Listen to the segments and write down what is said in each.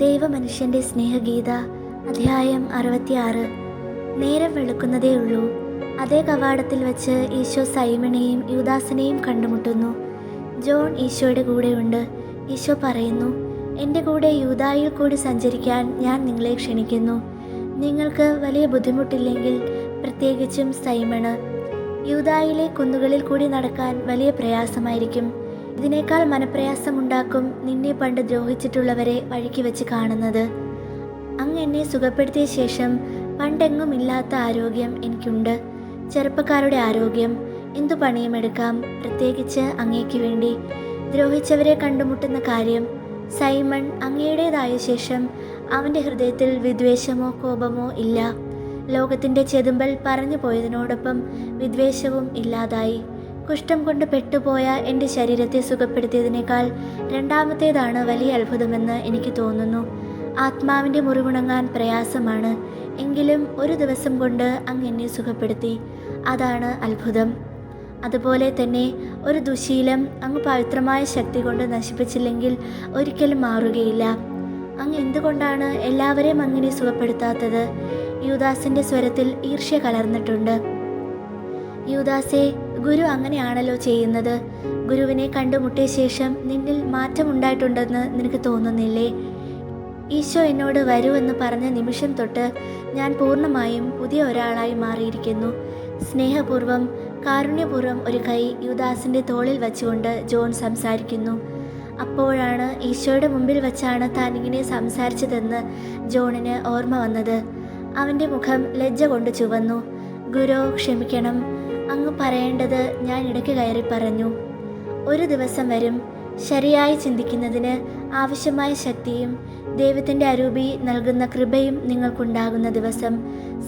ദൈവമനുഷ്യന്റെ സ്നേഹഗീത അധ്യായം അറുപത്തിയാറ്. നേരം വെളുക്കുന്നതേ ഉള്ളൂ. അതേ കവാടത്തിൽ വച്ച് ഈശോ സൈമണെയും യുദാസനെയും കണ്ടുമുട്ടുന്നു. ജോൺ ഈശോയുടെ കൂടെയുണ്ട്. ഈശോ പറയുന്നു എന്റെ കൂടെ യൂതായിൽ കൂടി സഞ്ചരിക്കാൻ ഞാൻ നിങ്ങളെ ക്ഷണിക്കുന്നു. നിങ്ങൾക്ക് വലിയ ബുദ്ധിമുട്ടില്ലെങ്കിൽ പ്രത്യേകിച്ചും സൈമണ്. യൂതായിലെ കുന്നുകളിൽ കൂടി നടക്കാൻ വലിയ പ്രയാസമായിരിക്കും. ഇതിനേക്കാൾ മനപ്രയാസമുണ്ടാക്കും നിന്നെ പണ്ട് ദ്രോഹിച്ചിട്ടുള്ളവരെ വഴിക്ക് വെച്ച് കാണുന്നത്. അങ്ങ് എന്നെ സുഖപ്പെടുത്തിയ ശേഷം പണ്ടെങ്ങും ഇല്ലാത്ത ആരോഗ്യം എനിക്കുണ്ട്. ചെറുപ്പക്കാരുടെ ആരോഗ്യം എന്തു പണിയും എടുക്കാം പ്രത്യേകിച്ച് അങ്ങേക്ക് വേണ്ടി. ദ്രോഹിച്ചവരെ കണ്ടുമുട്ടുന്ന കാര്യം സൈമൺ അങ്ങയുടേതായ ശേഷം അവന്റെ ഹൃദയത്തിൽ വിദ്വേഷമോ കോപമോ ഇല്ല. ലോകത്തിന്റെ ചെതുമ്പൽ പറഞ്ഞു പോയതിനോടൊപ്പം വിദ്വേഷവും ഇല്ലാതായി. കുഷ്ഠം കൊണ്ട് പെട്ടുപോയ എന്റെ ശരീരത്തെ സുഖപ്പെടുത്തിയതിനേക്കാൾ രണ്ടാമത്തേതാണ് വലിയ അത്ഭുതമെന്ന് എനിക്ക് തോന്നുന്നു. ആത്മാവിന്റെ മുറിവുണങ്ങാൻ പ്രയാസമാണ്. എങ്കിലും ഒരു ദിവസം കൊണ്ട് അങ്ങ് എന്നെ സുഖപ്പെടുത്തി. അതാണ് അത്ഭുതം. അതുപോലെ തന്നെ ഒരു ദുശീലം അങ്ങ് പവിത്രമായ ശക്തി കൊണ്ട് നശിപ്പിച്ചില്ലെങ്കിൽ ഒരിക്കലും മാറുകയില്ല. അങ്ങ് എന്തുകൊണ്ടാണ് എല്ലാവരെയും അങ്ങനെ സുഖപ്പെടുത്താത്തത്? യൂദാസിന്റെ സ്വരത്തിൽ ഈർഷ്യ കലർന്നിട്ടുണ്ട്. യൂദാസെ ഗുരു അങ്ങനെയാണല്ലോ ചെയ്യുന്നത്. ഗുരുവിനെ കണ്ടുമുട്ടിയ ശേഷം നിന്നിൽ മാറ്റമുണ്ടായിട്ടുണ്ടെന്ന് നിനക്ക് തോന്നുന്നില്ലേ? ഈശോ എന്നോട് വരുമെന്ന് പറഞ്ഞ നിമിഷം തൊട്ട് ഞാൻ പൂർണമായും പുതിയ ഒരാളായി മാറിയിരിക്കുന്നു. സ്നേഹപൂർവം കാരുണ്യപൂർവം ഒരു കൈ യുദാസിന്റെ തോളിൽ വച്ചുകൊണ്ട് ജോൺ സംസാരിക്കുന്നു. അപ്പോഴാണ് ഈശോയുടെ മുമ്പിൽ വച്ചാണ് താൻ ഇങ്ങനെ സംസാരിച്ചതെന്ന് ജോണിന് ഓർമ്മ വന്നത്. അവന്റെ മുഖം ലജ്ജ കൊണ്ട് ചുവന്നു. ഗുരു ക്ഷമിക്കണം. അങ്ങ് പറയേണ്ടത് ഞാൻ ഇടയ്ക്ക് കയറി പറഞ്ഞു. ഒരു ദിവസം വരും. ശരിയായി ചിന്തിക്കുന്നതിന് ആവശ്യമായ ശക്തിയും ദൈവത്തിന്റെ അരൂപി നൽകുന്ന കൃപയും നിങ്ങൾക്കുണ്ടാകുന്ന ദിവസം.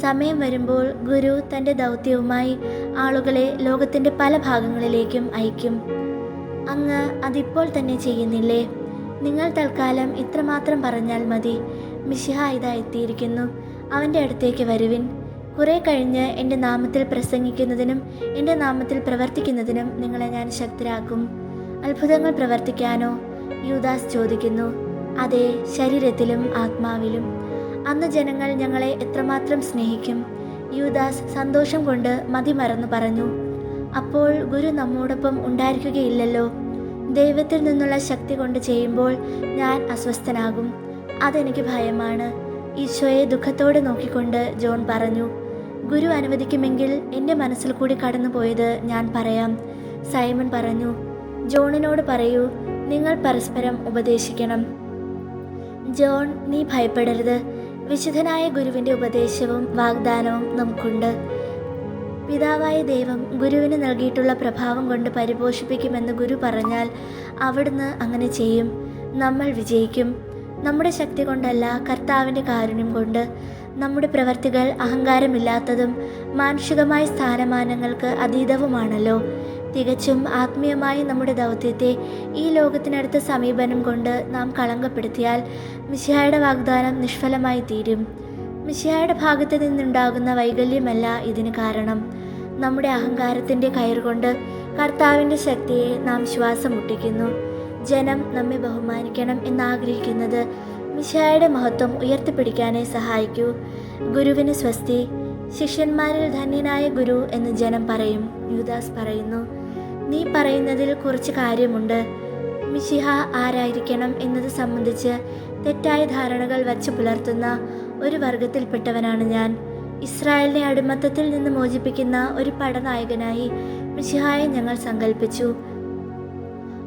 സമയം വരുമ്പോൾ ഗുരു തന്റെ ദൗത്യവുമായി ആളുകളെ ലോകത്തിന്റെ പല ഭാഗങ്ങളിലേക്കും അയക്കും. അങ്ങ് അതിപ്പോൾ തന്നെ ചെയ്യുന്നില്ലേ? നിങ്ങൾ തൽക്കാലം ഇത്രമാത്രം പറഞ്ഞാൽ മതി. മിശിഹ ഇതാ എത്തിയിരിക്കുന്നു. അവന്റെ അടുത്തേക്ക് വരുവിൻ. കുറെ കഴിഞ്ഞ് എന്റെ നാമത്തിൽ പ്രസംഗിക്കുന്നതിനും എന്റെ നാമത്തിൽ പ്രവർത്തിക്കുന്നതിനും നിങ്ങളെ ഞാൻ ശക്തരാക്കും. അത്ഭുതങ്ങൾ പ്രവർത്തിക്കാനോ യൂദാസ് ചോദിക്കുന്നു അതെ ശരീരത്തിലും ആത്മാവിലും. അന്ന് ജനങ്ങൾ ഞങ്ങളെ എത്രമാത്രം സ്നേഹിക്കും? യൂദാസ് സന്തോഷം കൊണ്ട് മതിമറന്നു പറഞ്ഞു അപ്പോൾ ഗുരു നമ്മോടൊപ്പം ഉണ്ടായിരിക്കുകയില്ലല്ലോ. ദൈവത്തിൽ നിന്നുള്ള ശക്തി കൊണ്ട് ചെയ്യുമ്പോൾ ഞാൻ അസ്വസ്ഥനാകും. അതെനിക്ക് ഭയമാണ്. ഈശോയെ ദുഃഖത്തോടെ നോക്കിക്കൊണ്ട് ജോൺ പറഞ്ഞു ഗുരു അനുവദിക്കുമെങ്കിൽ എന്റെ മനസ്സിൽ കൂടി കടന്നുപോയത് ഞാൻ പറയാം. സൈമൺ പറഞ്ഞു ജോണിനോട് പറയൂ നിങ്ങൾ പരസ്പരം ഉപദേശിക്കണം. ജോൺ നീ ഭയപ്പെടരുത്. വിശുദ്ധനായ ഗുരുവിന്റെ ഉപദേശവും വാഗ്ദാനവും നമുക്കുണ്ട്. പിതാവായ ദൈവം ഗുരുവിന് നൽകിയിട്ടുള്ള പ്രഭാവം കൊണ്ട് പരിപോഷിപ്പിക്കുമെന്ന് ഗുരു പറഞ്ഞാൽ അവിടുന്ന് അങ്ങനെ ചെയ്യും. നമ്മൾ വിജയിക്കും. നമ്മുടെ ശക്തി കൊണ്ടല്ല കർത്താവിന്റെ കാരുണ്യം കൊണ്ട്. നമ്മുടെ പ്രവർത്തികൾ അഹങ്കാരമില്ലാത്തതും മാനുഷികമായ സ്ഥാനമാനങ്ങൾക്ക് അതീതവുമാണല്ലോ. തികച്ചും ആത്മീയമായി നമ്മുടെ ദൗത്യത്തെ ഈ ലോകത്തിനടുത്ത സമീപനം കൊണ്ട് നാം കളങ്കപ്പെടുത്തിയാൽ മിശിഹായുടെ വാഗ്ദാനം നിഷ്ഫലമായി തീരും. മിശിഹായുടെ ഭാഗത്ത് നിന്നുണ്ടാകുന്ന വൈകല്യമല്ല ഇതിന് കാരണം. നമ്മുടെ അഹങ്കാരത്തിന്റെ കയറുകൊണ്ട് കർത്താവിന്റെ ശക്തിയെ നാം ശ്വാസം മുട്ടിക്കുന്നു. ജനം നമ്മെ ബഹുമാനിക്കണം എന്നാഗ്രഹിക്കുന്നത് മിശിഹായുടെ മഹത്വം ഉയർത്തിപ്പിടിക്കാനേ സഹായിക്കൂ. ഗുരുവിന് സ്വസ്തി ശിഷ്യന്മാരിൽ ധന്യനായ ഗുരു എന്ന് ജനം പറയും യുദാസ് പറയുന്നു. നീ പറയുന്നതിൽ കുറച്ച് കാര്യമുണ്ട്. മിശിഹ ആരായിരിക്കണം എന്നത് സംബന്ധിച്ച് തെറ്റായ ധാരണകൾ വച്ച് പുലർത്തുന്ന ഒരു വർഗത്തിൽപ്പെട്ടവനാണ് ഞാൻ. ഇസ്രായേലിനെ അടിമത്തത്തിൽ നിന്ന് മോചിപ്പിക്കുന്ന ഒരു പടനായകനായി മിശിഹായെ ഞങ്ങൾ സങ്കല്പിച്ചു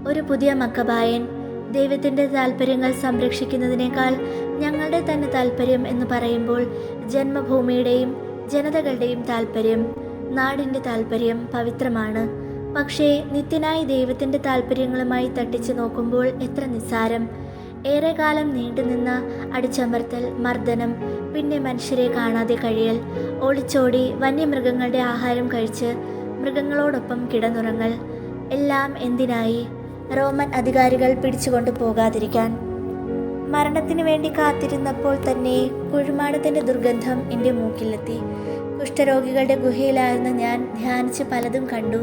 ഒരു പുതിയ മക്കബായൻ ദൈവത്തിന്റെ താല്പര്യങ്ങൾ സംരക്ഷിക്കുന്നതിനേക്കാൾ ഞങ്ങളുടെ തന്നെ താല്പര്യം എന്ന് പറയുമ്പോൾ ജന്മഭൂമിയുടെയും ജനതകളുടെയും താല്പര്യം നാടിന്റെ താല്പര്യം പവിത്രമാണ്. പക്ഷേ നിത്യനായി ദൈവത്തിന്റെ താല്പര്യങ്ങളുമായി തട്ടിച്ചു നോക്കുമ്പോൾ എത്ര നിസ്സാരം. ഏറെക്കാലം നീണ്ടുനിന്ന അടിച്ചമർത്തൽ മർദ്ദനം പിന്നെ മനുഷ്യരെ കാണാതെ കഴിയൽ ഒളിച്ചോടി വന്യമൃഗങ്ങളുടെ ആഹാരം കഴിച്ച് മൃഗങ്ങളോടൊപ്പം കിടന്നുറങ്ങൽ എല്ലാം എന്തിനായി? റോമൻ അധികാരികൾ പിടിച്ചുകൊണ്ടു പോകാതിരിക്കാൻ. മരണത്തിന് വേണ്ടി കാത്തിരുന്നപ്പോൾ തന്നെ കുഴിമാടത്തിന്റെ ദുർഗന്ധം എന്റെ മൂക്കിലെത്തി. കുഷ്ഠരോഗികളുടെ ഗുഹയിലായിരുന്നു ഞാൻ ധ്യാനിച്ച് പലതും കണ്ടു.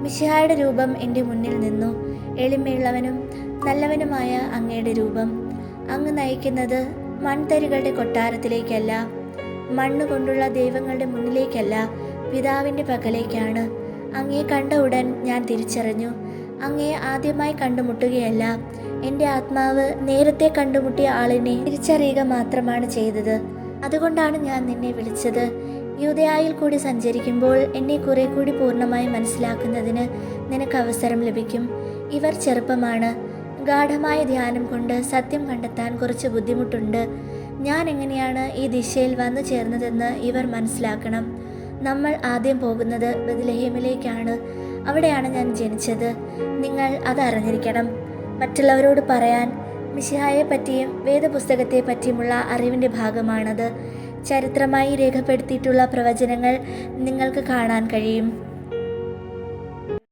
മിശിഹായുടെ രൂപം എന്റെ മുന്നിൽ നിന്നു. എളിമയുള്ളവനും നല്ലവനുമായ അങ്ങയുടെ രൂപം. അങ്ങ് നയിക്കുന്നത് മൺതരികളുടെ കൊട്ടാരത്തിലേക്കല്ല മണ്ണ് കൊണ്ടുള്ള ദൈവങ്ങളുടെ മുന്നിലേക്കല്ല പിതാവിന്റെ പകലേക്കാണ്. അങ്ങയെ കണ്ട ഉടൻ ഞാൻ തിരിച്ചറിഞ്ഞു. അങ്ങയെ ആദ്യമായി കണ്ടുമുട്ടുകയല്ല. എന്റെ ആത്മാവ് നേരത്തെ കണ്ടുമുട്ടിയ ആളിനെ തിരിച്ചറിയുക മാത്രമാണ് ചെയ്തത്. അതുകൊണ്ടാണ് ഞാൻ നിന്നെ വിളിച്ചത്. യൂതയായിൽ കൂടി സഞ്ചരിക്കുമ്പോൾ എന്നെ കുറെ കൂടി പൂർണമായി മനസ്സിലാക്കുന്നതിന് നിനക്ക് അവസരം ലഭിക്കും. ഇവർ ചെറുപ്പമാണ്. ഗാഠമായ ധ്യാനം കൊണ്ട് സത്യം കണ്ടെത്താൻ കുറച്ച് ബുദ്ധിമുട്ടുണ്ട്. ഞാൻ എങ്ങനെയാണ് ഈ ദിശയിൽ വന്നു ചേർന്നതെന്ന് ഇവർ മനസ്സിലാക്കണം. നമ്മൾ ആദ്യം പോകുന്നത് ബദലഹേമിലേക്കാണ് അവിടെയാണ് ഞാൻ ജനിച്ചത്. നിങ്ങൾ അതറിഞ്ഞിരിക്കണം മറ്റുള്ളവരോട് പറയാൻ മിശിഹായെ പറ്റിയും വേദപുസ്തകത്തെ പറ്റിയുമുള്ള അറിവിന്റെ ഭാഗമാണത്. ചരിത്രമായി രേഖപ്പെടുത്തിയിട്ടുള്ള പ്രവചനങ്ങൾ നിങ്ങൾക്ക് കാണാൻ കഴിയും.